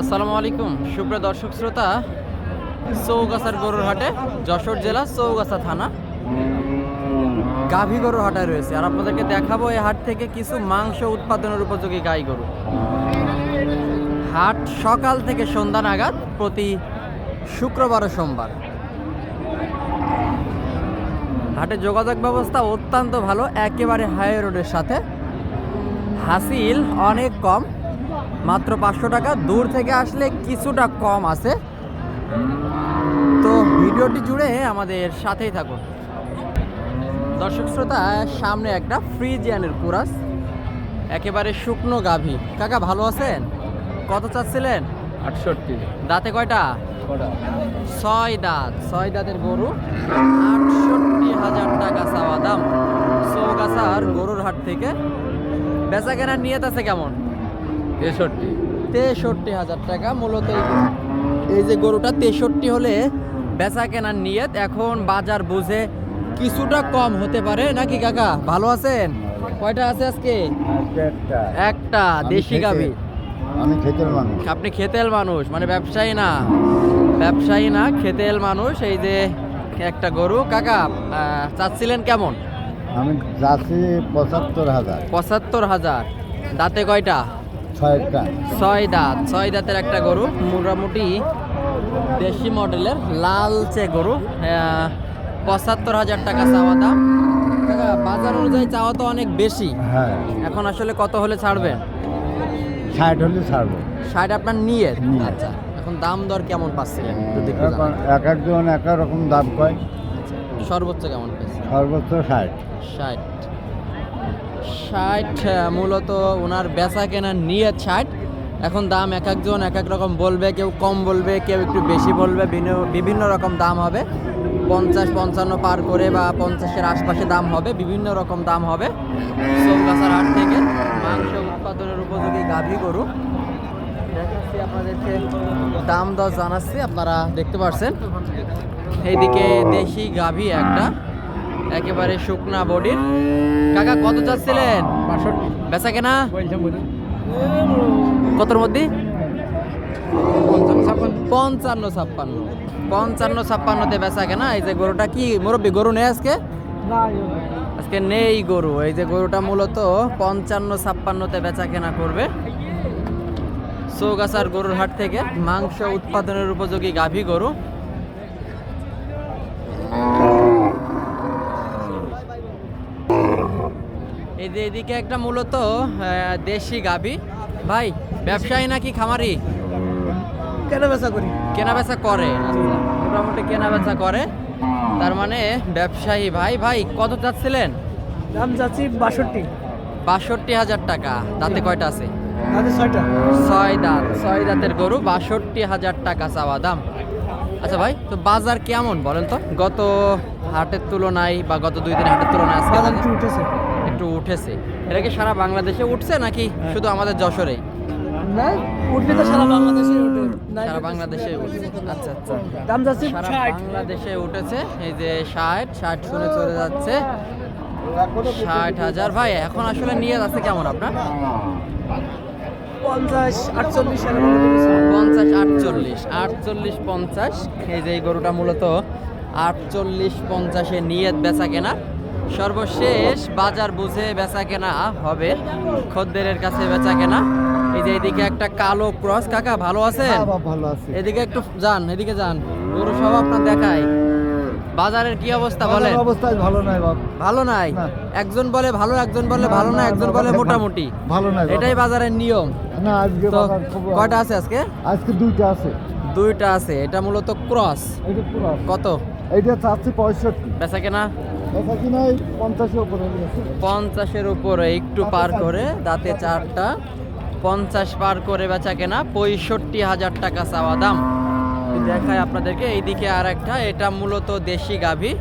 আসসালামু আলাইকুম, সুপ্রিয় দর্শক শ্রোতা, চৌগাছার গরুর হাটে, যশোর জেলা চৌগাছা থানা। গাভী গরুর হাটে রয়েছে। আর আপনাদেরকে দেখাবো এই হাট থেকে কিছু মাংস উৎপাদনের উপযোগী গাই গরু। হাট সকাল থেকে সন্ধ্যা নাগাদ প্রতি শুক্রবার ও সোমবার। হাটে যোগাযোগ ব্যবস্থা অত্যন্ত ভালো, একেবারে হাই রোডের সাথে। হাসিল অনেক কম। মাত্র পাঁচশো টাকা। দূর থেকে আসলে কিছুটা কম আছে। তো ভিডিওটি জুড়ে আমাদের সাথেই থাকুন। দর্শক শ্রোতা সামনে একটা ফ্রিজিয়ানের কুরাস একেবারে শুকনো গাভী। কাকা ভালো আছেন? কত চাচ্ছিলেন? আটষট্টি। দাঁতে কয়টা? ছয় দাঁত। ছয় দাঁতের গরু। আটষট্টি হাজার টাকা চাওয়া দাম। চৌগাছার গরুর হাট থেকে। বেচা কেনার নিয়ত আছে কেমন? তেষট্টি। তেষট্টি হাজার টাকা মূলত এই- যে গরুটা তেষট্টি হলে বেচা কেনার নিয়ত। এখন বাজার বুঝে কিছুটা কম হতে পারে। নাকি কাকা ভালো আছেন? কয়টা আছে আজকে? একটা। দেশি গাভী। আমি খেতের মানুষ। আপনি খেতেল মানুষ মানে ব্যবসায়ী না। ব্যবসায়ী না খেতেল মানুষ। এই যে একটা গরু। কাকা চাচ্ছিলেন কেমন? আমি যাচ্ছি পঁচাত্তর হাজার। পঁচাত্তর হাজার। দাঁতে কয়টা? ছয় দাঁত ছয় দাঁতের একটা গরু মোটামুটি দেশি মডেলের লালচে গরু পঁচাত্তর হাজার টাকা চাওয়া দাম। বাজার অনুযায়ী চাওয়া তো অনেক বেশি। হ্যাঁ। এখন আসলে কত হলে ছাড়বেন ষাট হলে ছাড়বো। ষাট আপনার নিয়ে। আচ্ছা এখন দাম দর কেমন পাচ্ছিলেন যদি। এক একজন এক এক রকম দাম কয়? সর্বোচ্চ কেমন পেয়েছে সর্বোচ্চ ষাট। ষাট। ষাট মূলত ওনার বেচা কেনার নিয়ে ষাট। এখন দাম এক একজন এক এক রকম বলবে, কেউ কম বলবে, কেউ একটু বেশি বলবে, ভিন্ন- বিভিন্ন রকম দাম হবে। পঞ্চাশ, পঞ্চান্ন পার করে বা পঞ্চাশের আশপাশে দাম হবে, বিভিন্ন রকম দাম হবে। সোমগাছার হাট থেকে মাংস উৎপাদনের উপযোগী গাভী গরু। দেখাচ্ছি আপনাদেরকে, দাম দর জানাচ্ছি, আপনারা দেখতে পাচ্ছেন এইদিকে দেশি গাভী একটা। একেবারে শুকনা বডির। কাকা কত চাচ্ছিলেন? বেচা কেনা? কতর মধ্যে? পঞ্চান্ন ছাপ্পান্ন। পঞ্চান্ন ছাপ্পান্ন। পঞ্চান্ন ছাপ্পান্নতে বেচা কেনা। এই যে গরুটা কি মুরব্বী গরু নেই আজকে? আজকে নেই গরু। এই যে গরুটা মূলত পঞ্চান্ন ছাপ্পান্নতে বেচা কেনা করবে। চৌগাছার গরুর হাট থেকে মাংস উৎপাদনের উপযোগী গাভী গরু। এই যে এদিকে একটা মূলত দেশি গাভী ভাই ব্যবসায়ী নাকি খামারি? কেন বেচা করি। কেনা বেচা করে আচ্ছা, মোটামুটি কেনা বেচা করে। তার মানে ব্যবসায়ী ভাই। ভাই কত চাচ্ছিলেন? দাম যাচ্ছি বাষট্টি। বাষট্টি হাজার টাকা। তাতে কয়টা আছে? ছয় দাঁত। ছয় দাঁতের গরু বাষট্টি হাজার টাকা চাওয়া দাম। আচ্ছা ভাই তো বাজার কেমন বলেন তো? গত হাটের তুলনায় বা গত দুই দিন হাটের তুলনায় আজকে একটু উঠেছে। এটা কি সারা বাংলাদেশে উঠছে নাকি শুধু আমাদের যশোরেই? না উঠলে তো সারা বাংলাদেশে সারা বাংলাদেশে উঠছে। আচ্ছা আচ্ছা। দাম যাচ্ছে সারা ষাট। বাংলাদেশে উঠেছে। এই যে ষাট ষাট শুনে চলে যাচ্ছে। ষাট হাজার। ভাই এখন আসলে নিয়ে যাচ্ছে কেমন আপনার? পঞ্চাশ আটচল্লিশ পঞ্চাশ আটচল্লিশ। আটচল্লিশ পঞ্চাশ। এই যে এই গরুটা মূলত আটচল্লিশ পঞ্চাশে নিয়ে বেচা কেনা। সর্বশেষ বাজার বুঝে বেচা কেনা হবে। খদ্দেরের কাছে বেচা কেনা এই যে এদিকে একটা কালো ক্রস। কাকা ভালো আছেন? হ্যাঁ, ভালো আছে। এদিকে একটু যান এদিকে যান। গরু সব আপনার দেখায়। বাজারের কি অবস্থা বলেন? বাজার অবস্থায় ভালো নাই বাপ। ভালো নাই? একজন বলে ভালো একজন বলে ভালো না একজন বলে মোটামুটি। ভালো নাই এটাই বাজারের নিয়ম। না আজকে কয়টা আছে আজকে? আজকে দুইটা আছে। দুইটা আছে। এটা মূলত ক্রস। এটা পুরো কত? এটা চাচ্ছি পঁয়ষট্টি। বেচা কেনা পঞ্চাশের উপরে একটু পার করে দাঁতে চারটা। পঞ্চাশ পার করে বেচা কেনা পঁয়ষট্টি হাজার টাকা চাওয়া দাম। দেখায় আপনাদেরকে এইদিকে আর একটা এটা মূলত দেশি গাভী।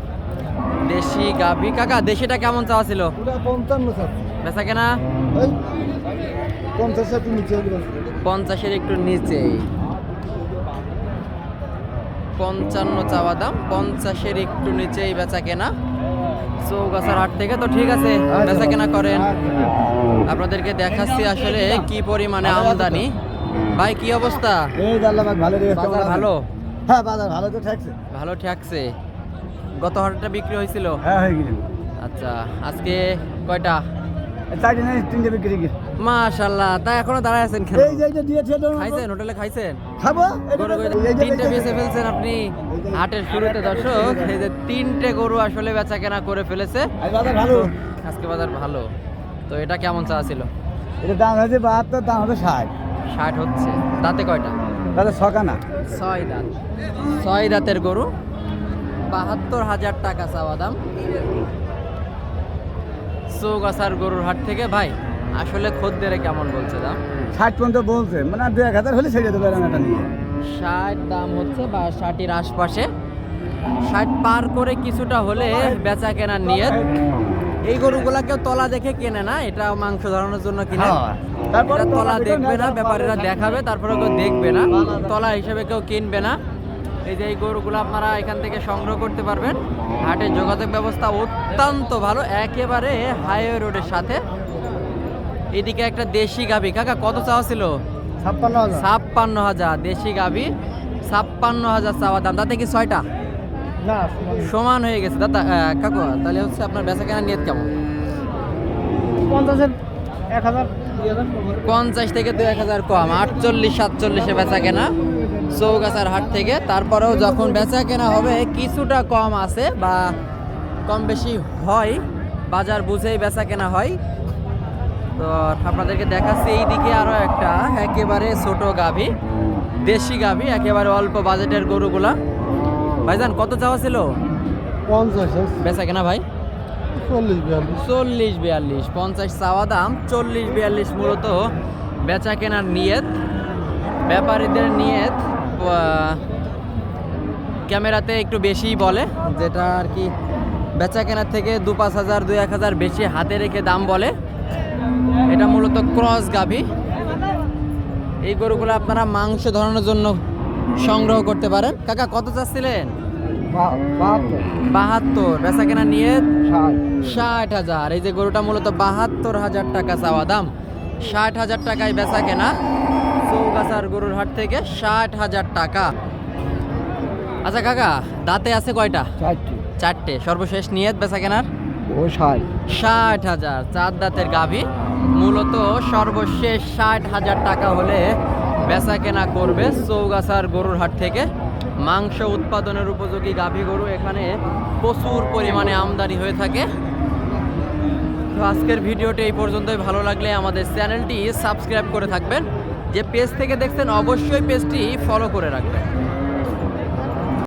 দেশি গাভী। কাকা দেশিটা কেমন চাওয়া ছিল? বেচা কেনা? পঞ্চাশের একটু নিচে। পঞ্চান্ন চাওয়া দাম পঞ্চাশের একটু নিচেই বেচা কেনা। চৌগাছার হাট থেকে। তো ঠিক আছে বেচা কেনা করেন। আপনাদেরকে দেখাচ্ছি আসলে কি পরিমাণে আমদানি। ভাই কি অবস্থা? এই ভালো বাজার ভালো? হ্যাঁ বাজার ভালো তো ঠেকছে। ভালো ঠেকছে। গত হাটটা বিক্রি হয়েছিল? হ্যাঁ হয়ে আচ্ছা আজকে কয়টা? চারটে না তিনটে বিক্রি তা এখনও দাঁড়ায় আছেন কেন এই যে এই যে দিয়েছে তো খাইছেন হোটেলে খাইছেন খাব তিনটে বেচে ফেলছেন আপনি হাটের শুরুতে দর্শক এই যে তিনটে গরু আসলে বেচা কেনা করে ফেলেছে বাজার ভালো আজকে বাজার ভালো তো এটা কেমন চা ছিল এটা দাম হয়েছে বাহাত্তর দাম হবে ষাট ষাট হচ্ছে দাঁতে কয়টা তাহলে ছকানা ছয় দাঁত ছয় দাঁতের গরু বাহাত্তর হাজার টাকা চাওয়া দাম চৌগাছার গরুর হাট থেকে ভাই আসলে খদ্দেরে কেমন বলছে দাম? ষাট পর্যন্ত বলছে মানে দু এক হাজার হলে ছেড়ে দেবে নিয়ে। ষাট দাম হচ্ছে বা ষাটির আশপাশে। ষাট পার করে কিছুটা হলে বেচা কেনার নিয়ে এই গরুগুলা কেউ তলা দেখে কেনে না এটা মাংস ধরানোর জন্য কিনে। হ্যাঁ। তারপরে তলা দেখবে না ব্যাপারীরা দেখাবে তারপরে কেউ দেখবে না। তলা হিসেবে কেউ কিনবে না। এই যে এই গরুগুলো আপনারা এখান থেকে সংগ্রহ করতে পারবেন। হাটের যোগাযোগ ব্যবস্থা অত্যন্ত ভালো একেবারে হাইওয়ে রোডের সাথে। এদিকে একটা দেশি গাভি। কাকা কত চাওয়া ছিল? ছাপ্পান্ন হাজার। ছাপ্পান্ন হাজার দেশি গাভি। ছাপ্পান্ন হাজার চাওয়া দাম। তাতে কি ছয়টা? সমান। হয়ে গেছে। দাদা কাকু তাহলে হচ্ছে আপনার বেচা কেনার নিয়ত কেমন? পঞ্চাশের এক হাজার। পঞ্চাশ থেকে দু এক হাজার কম। আটচল্লিশ সাতচল্লিশে বেচা কেনা। চৌগাছার হাট থেকে। তারপরেও যখন বেচা কেনা হবে কিছুটা কম আছে বা কম বেশি হয়। বাজার বুঝেই বেচা কেনা হয়। তো আপনাদেরকে দেখাচ্ছি এই দিকে আরও একটা একেবারে ছোট গাভী দেশি গাভী একেবারে অল্প বাজেটের গরুগুলা। ভাইজান কত চাওয়া ছিল? পঞ্চাশ বেচা কেনা ভাই? চল্লিশ বিয়াল্লিশ। চল্লিশ বিয়াল্লিশ পঞ্চাশ চাওয়া দাম। চল্লিশ বিয়াল্লিশ মূলত বেচা কেনার নিয়ত ব্যাপারীদের নিয়ত। ক্যামেরাতে একটু বেশিই বলে, যেটা আর কি বেচা কেনার থেকে দু পাঁচ হাজার, দুই এক হাজার বেশি হাতে রেখে দাম বলে। এটা মূলত ক্রস গাভি। এই গরুগুলো আপনারা মাংস ধরানোর জন্য সংগ্রহ করতে পারেন। কাকা, কত চাচ্ছিলেন? বাহাত্তর। বেচা কেনার নিয়ত ষাট ষাট হাজার। এই যে গরুটা মূলত বাহাত্তর হাজার টাকা চাওয়া দাম। ষাট হাজার টাকায় বেচা কেনা। চৌগাছার গরুর হাট থেকে ষাট হাজার টাকা। আচ্ছা কাকা দাঁতে আছে কয়টা? চারটি। চারটে। সর্বশেষ নিয়ত বেচা কেনার? ও ষাট। ষাট হাজার। চার দাঁতের গাভী। মূলত সর্বশেষ ষাট হাজার টাকা হলে বেচা কেনা করবে চৌগাছার গরুর হাট থেকে। মাংস উৎপাদনের উপযোগী গাভী গরু এখানে প্রচুর পরিমাণে আমদানি হয়ে থাকে। তো আজকের ভিডিওটি এই পর্যন্তই। ভালো লাগলে আমাদের চ্যানেলটি সাবস্ক্রাইব করে থাকবেন। যে পেজ থেকে দেখছেন অবশ্যই পেজটি ফলো করে রাখবেন।